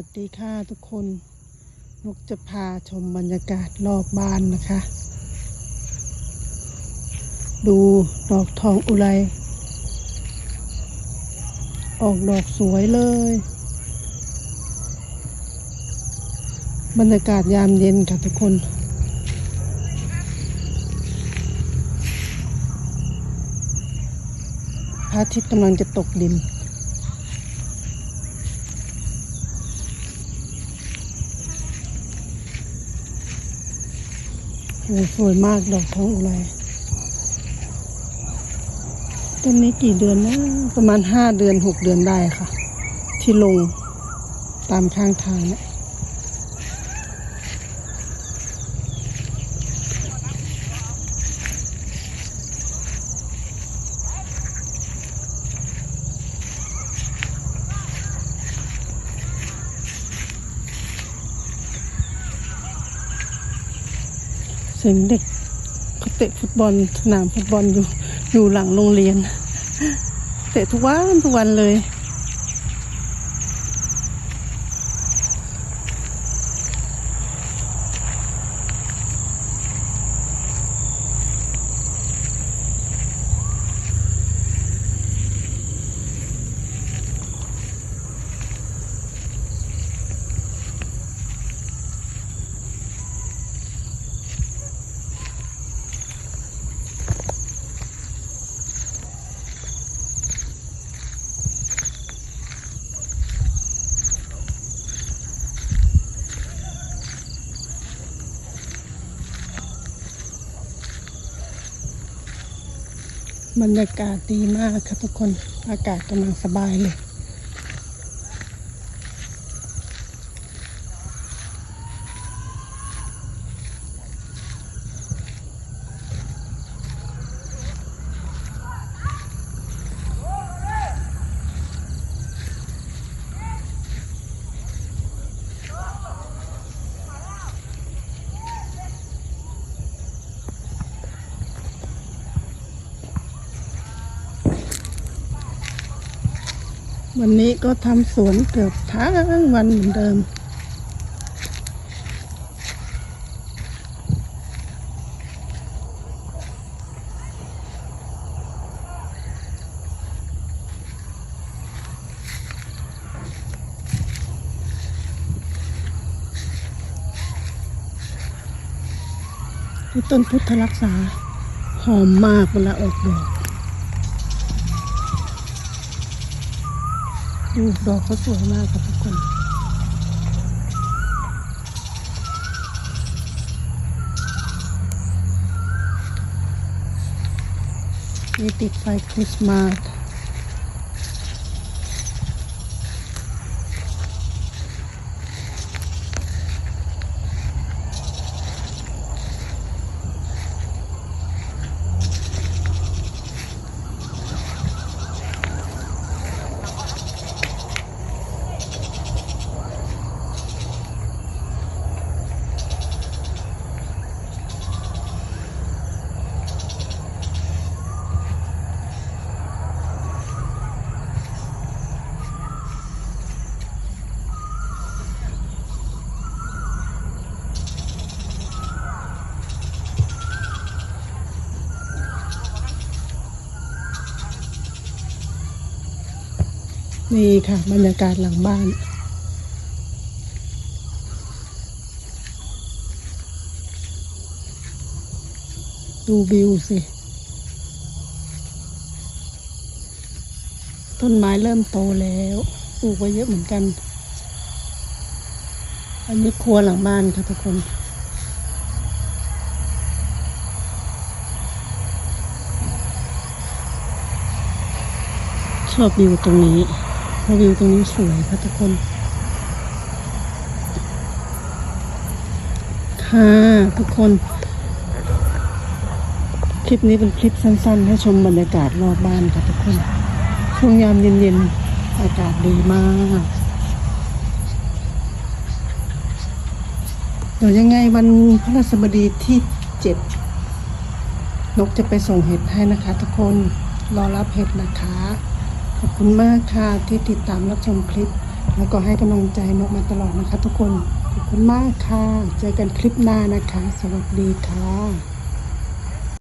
วัสดีค่ะทุกคน นกจะพาชมบรรยากาศรอบบ้านนะคะ ดูดอกทองอุไร ออกดอกสวยเลย บรรยากาศยามเย็นค่ะทุกคนพระอาทิตย์กำลังจะตกดิน สวยมากดอกทองอุไรต้นนี้กี่เดือนนะ ประมาณห้าเดือนหกเดือนได้ค่ะ ที่ลงตามข้างทางเนี่ย สียงเด็กเขาเตะฟุตบอลสนามฟุตบอลอยู่อยู่หลังโรงเรียน เตะทุกวันทุกวันเลย บรรยากาศดีมากค่ะทุกคน อากาศกำลังสบายเลย วันนี้ก็ทำสวนเกือบทั้งวันเหมือนเดิม ต้นพุทธรักษา หอมมากเวลาออกดอก ดูดอกเขาสวยมากครับทุกคนนี่ติดไฟคริสต์มาส นี่ค่ะ บรรยากาศหลังบ้านดูวิวสิ ต้นไม้เริ่มโตแล้วปลูกไว้เยอะเหมือนกัน อันนี้ครัวหลังบ้านค่ะทุกคน ชอบวิวตรงนี้ วิวตรงนี้สวยค่ะทุกคน ค่ะทุกคน คลิปนี้เป็นคลิปสั้นๆ ให้ชมบรรยากาศรอบบ้านค่ะทุกคน ช่วงยามเย็นๆ อากาศดีมาก เดี๋ยวยังไงวันพระราชบดีที่เจ็ดนกจะไปส่งเห็ดให้นะคะทุกคน รอรับเห็ดนะคะ อบคุณมากค่ะที่ติดตามรับชมคลิป แล้วก็ให้กำลังใจนกมาตลอดนะคะ ทุกคน ขอบคุณมากค่ะ เจอกันคลิปหน้านะคะ สวัสดีค่ะ